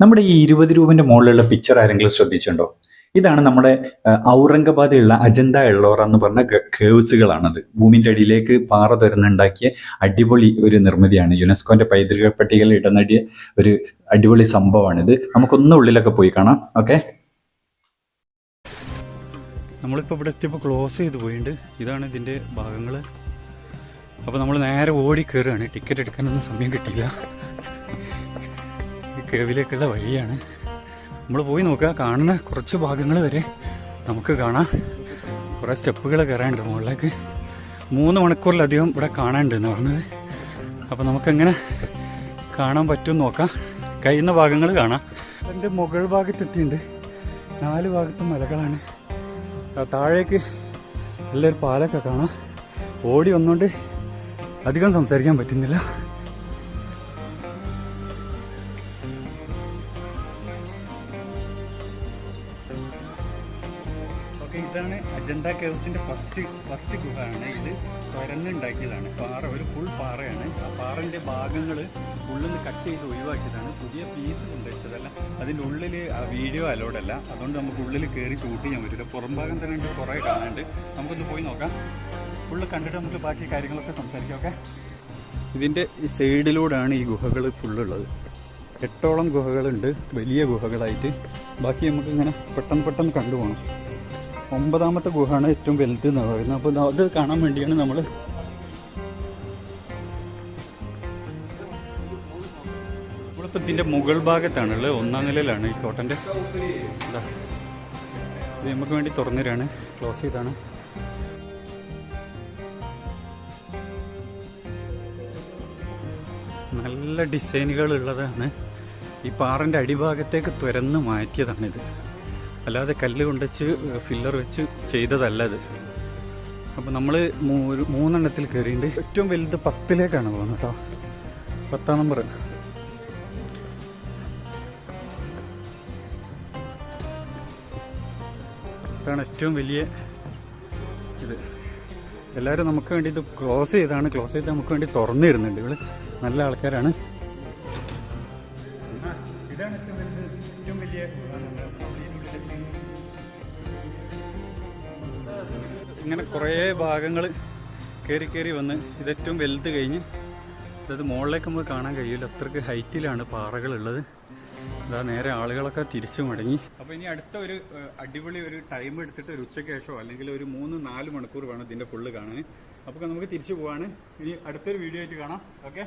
നമ്മുടെ ഈ ഇരുപത് രൂപന്റെ മുകളിലുള്ള പിക്ചർ ആരെങ്കിലും ശ്രദ്ധിച്ചിട്ടുണ്ടോ? ഇതാണ് നമ്മുടെ ഔറംഗബാദിലുള്ള അജന്ത എള്ളോറ എന്ന് പറഞ്ഞ കേവ്സുകളാണത്. ഭൂമിന്റെ അടിയിലേക്ക് പാറ തുരന്നുണ്ടാക്കിയ അടിപൊളി ഒരു നിർമ്മിതിയാണ്. യുനെസ്കോന്റെ പൈതൃക പട്ടികയിൽ ഇടനടിയ നേടിയ ഒരു അടിപൊളി സംഭവമാണിത്. നമുക്കൊന്ന് ഉള്ളിലൊക്കെ പോയി കാണാം. ഓക്കെ? നമ്മളിപ്പോൾ ഇവിടെ എത്തിയപ്പോൾ ക്ലോസ് ചെയ്ത് പോയിട്ടുണ്ട് ഇതാണ് ഇതിന്റെ ഭാഗങ്ങൾ അപ്പോൾ നമ്മൾ നേരെ ഓടി കയറുകയാണ് ടിക്കറ്റ് എടുക്കാനൊന്നും സമയം കിട്ടിയില്ല. കേവിലേക്കുള്ള വഴിയാണ്. നമ്മൾ പോയി നോക്കുക. കാണുന്ന കുറച്ച് ഭാഗങ്ങൾ വരെ നമുക്ക് കാണാം. കുറേ സ്റ്റെപ്പുകൾ കയറാനുണ്ട് മുകളിലേക്ക്. മൂന്ന് മണിക്കൂറിലധികം ഇവിടെ കാണാനുണ്ട് എന്ന് പറഞ്ഞത്. അപ്പോൾ നമുക്കെങ്ങനെ കാണാൻ പറ്റും നോക്കാം. കഴിയുന്ന ഭാഗങ്ങൾ കാണാം. അതിന്റെ മുകൾ ഭാഗത്തെത്തിയിട്ടുണ്ട്. നാല് ഭാഗത്തും മലകളാണ്. താഴേക്ക് നല്ലൊരു പാലൊക്കെ കാണാം. ഓടി വന്നുകൊണ്ട് അധികം സംസാരിക്കാൻ പറ്റുന്നില്ല. ഇതാണ് അജണ്ട കേവ്സിന്റെ ഫസ്റ്റ് ഫസ്റ്റ് ഗുഹയാണ് ഇത്. തുരന്നുണ്ടാക്കിയതാണ്. പാറ ഒരു ഫുൾ പാറയാണ്. ആ പാറന്റെ ഭാഗങ്ങൾ ഉള്ളിൽ നിന്ന് കട്ട് ചെയ്ത് ഒഴിവാക്കിയതാണ്. പുതിയ പീസ് കൊണ്ടുവച്ചതല്ല. അതിന്റെ ഉള്ളിൽ വീഡിയോ അലോഡല്ല അതുകൊണ്ട് നമുക്ക് ഉള്ളിൽ കയറി ഷൂട്ട് ചെയ്യാൻ പറ്റില്ല. പുറം ഭാഗം തന്നെ ഉണ്ട് കുറേ കാണാനുണ്ട്. നമുക്കൊന്ന് പോയി നോക്കാം. ഫുള്ള് കണ്ടിട്ട് നമുക്ക് ബാക്കി കാര്യങ്ങളൊക്കെ സംസാരിക്കാം ഓക്കെ ഇതിന്റെ സൈഡിലൂടെയാണ് ഈ ഗുഹകൾ ഫുള്ളുള്ളത് എട്ടോളം ഗുഹകളുണ്ട്. വലിയ ഗുഹകളായിട്ട്. ബാക്കി നമുക്കിങ്ങനെ പെട്ടെന്ന് പെട്ടെന്ന് കണ്ടുപോകണം ഒമ്പതാമത്തെ ഗുഹയാണ് ഏറ്റവും വലുത് എന്ന് പറയുന്നത്. അപ്പോൾ അത് കാണാൻ വേണ്ടിയാണ് നമ്മൾ നമ്മളിപ്പോൾ ഇതിന്റെ മുകൾ ഭാഗത്താണുള്ളത്. ഒന്നാം നിലയിലാണ് ഈ കോട്ടന്റെ. ഇത് നമുക്ക് വേണ്ടി തുറന്നിരാണ്. ക്ലോസ് ചെയ്താണ്. നല്ല ഡിസൈനുകൾ ഉള്ളതാണ്. ഈ പാറന്റെ അടിഭാഗത്തേക്ക് തുരന്ന് മാറ്റിയതാണിത്. അല്ലാതെ കല്ല് കൊണ്ടുവച്ച് ഫില്ലർ വെച്ച് ചെയ്തതല്ല അത്. അപ്പോൾ നമ്മൾ മൂന്നെണ്ണത്തിൽ കയറിയിട്ടുണ്ട് ഏറ്റവും വലുത് പത്തിലേക്കാണ് പോകുന്നത് കേട്ടോ. പത്താം നമ്പർ ഇതാണ് ഏറ്റവും വലിയ ഇത്. എല്ലാവരും നമുക്ക് വേണ്ടി ഇത് ക്ലോസ് ചെയ്താണ്. ക്ലോസ് ചെയ്ത് നമുക്ക് വേണ്ടി തുറന്നു തരുന്നുണ്ട് ഇവൾ. നല്ല ആൾക്കാരാണ്. ഇങ്ങനെ കുറേ ഭാഗങ്ങൾ കയറി കയറി വന്ന് ഇത് ഏറ്റവും വലുത് കഴിഞ്ഞ് അതായത് മുകളിലേക്ക് നമുക്ക് കാണാൻ കഴിയില്ല. അത്രയ്ക്ക് ഹൈറ്റിലാണ് പാറകളുള്ളത്. അതാ നേരെ ആളുകളൊക്കെ തിരിച്ചു മടങ്ങി. അപ്പോൾ ഇനി അടുത്ത ഒരു അടിപൊളി ഒരു ടൈം എടുത്തിട്ട് ഒരു ഉച്ചയ്ക്ക് ശേഷമോ അല്ലെങ്കിൽ ഒരു മൂന്ന് നാല് മണിക്കൂർ വേണം ഇതിന്റെ ഫുള്ള് കാണാൻ അപ്പോൾ നമുക്ക് തിരിച്ചു പോവാണ്. ഇനി അടുത്തൊരു വീഡിയോ ആയിട്ട് കാണാം. ഓക്കെ